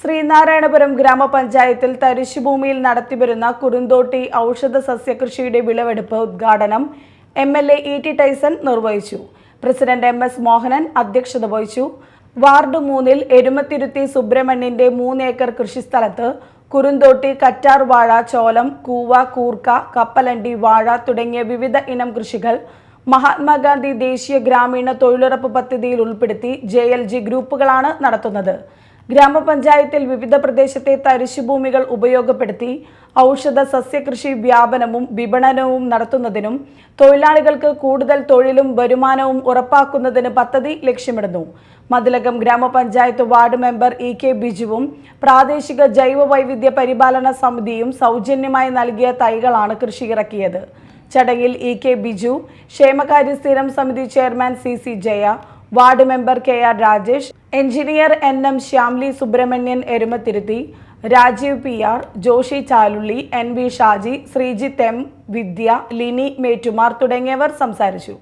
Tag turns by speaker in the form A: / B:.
A: ശ്രീനാരായണപുരം ഗ്രാമപഞ്ചായത്തിൽ തരിശുഭൂമിയിൽ നടത്തിവരുന്ന കുറുന്തോട്ടി ഔഷധ സസ്യകൃഷിയുടെ വിളവെടുപ്പ് ഉദ്ഘാടനം M L A E T Tyson നിർവഹിച്ചു. പ്രസിഡന്റ് എം എസ് മോഹനൻ അധ്യക്ഷത വഹിച്ചു. വാർഡ് മൂന്നിൽ എരുമത്തിരുത്തി സുബ്രഹ്മണ്യന്റെ മൂന്നേക്കർ കൃഷിസ്ഥലത്ത് കുറുന്തോട്ടി കറ്റാർവാഴ ചോലം കൂവ കൂർക്ക കപ്പലണ്ടി വാഴ തുടങ്ങിയ വിവിധ ഇനം കൃഷികൾ മഹാത്മാഗാന്ധി ദേശീയ ഗ്രാമീണ തൊഴിലുറപ്പ് പദ്ധതിയിൽ ഉൾപ്പെടുത്തി ജെ ഗ്രൂപ്പുകളാണ് നടത്തുന്നത്. ഗ്രാമപഞ്ചായത്തിൽ വിവിധ പ്രദേശത്തെ തരിശുഭൂമികൾ ഉപയോഗപ്പെടുത്തി ഔഷധ സസ്യകൃഷി വ്യാപനവും വിപണനവും നടത്തുന്നതിനും തൊഴിലാളികൾക്ക് കൂടുതൽ തൊഴിലും വരുമാനവും ഉറപ്പാക്കുന്നതിന് പദ്ധതി ലക്ഷ്യമിടുന്നു. മതിലകം ഗ്രാമപഞ്ചായത്ത് വാർഡ് മെമ്പർ ഇ കെ ബിജുവും പ്രാദേശിക ജൈവ വൈവിധ്യ പരിപാലന സമിതിയും സൗജന്യമായി നൽകിയ തൈകളാണ് കൃഷി ഇറക്കിയത് ചടങ്ങിൽ ഇ കെ ബിജു ക്ഷേമകാര്യ സ്ഥിരം സമിതി chairman C C Jaya ward member K R Rajesh engineer N M Shyamli Subrahmanyan Erumathiruthi Rajeev P R Joshi Chalulli N V Shaji Sreejith M Vidya Lini മേറ്റുമാർ തുടങ്ങിയവർ സംസാരിച്ചു.